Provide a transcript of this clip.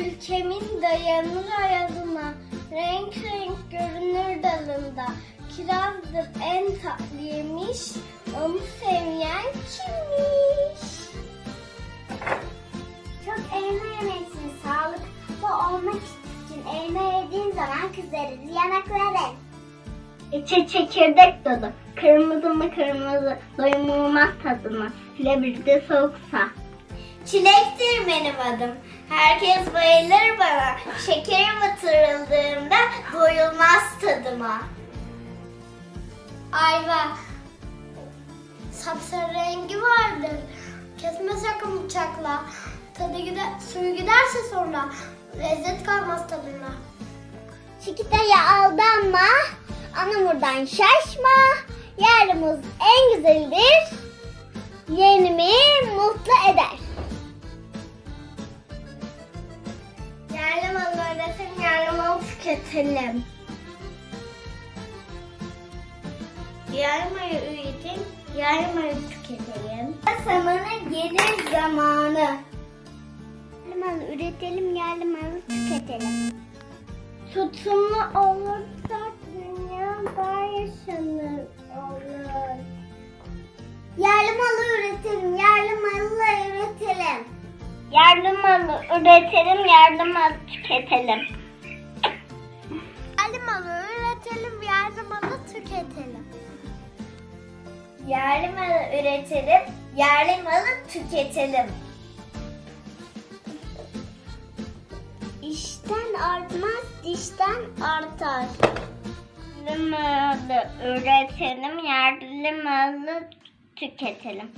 Ülkemin dayanır ayazına, renk renk görünür dalında. Kirazdır en tatlı yemiş, onu sevmeyen kimmiş? Çok elma yemelisin. Sağlıklı olmak için elma yediğin zaman kızarır yanakların. İçi çekirdek dolu, kırmızı mı kırmızı, doyumulmaz tadı mı, hele bir de soğuksa. Çilektir benim adım, herkes bayılır bana, şekerim batırıldığında doyulmaz tadıma. Ayva, sapsarı rengi vardır, kesme sakın bıçakla, tadı gider, suyu giderse sonra, lezzet kalmaz tadına. Çikitaya aldanma, anamurdan şaşma. Yarımız en güzeldir. Yeğenimi mutlu eder. Yerli malı üretelim, yerli malı tüketelim. Zamanı gelir zamanı. Malı üretelim, yerli malı tüketelim. Tutumlu olursak dünya daha yaşanır olur. Yerli malı üretelim, yerli malı üretelim. Yerli malı üretelim, yerli malı tüketelim. Malı tüketelim. Yerli malı üretelim, yerli malı tüketelim. İşten artmaz, dişten artar. Yerli malı üretelim, yerli malı tüketelim.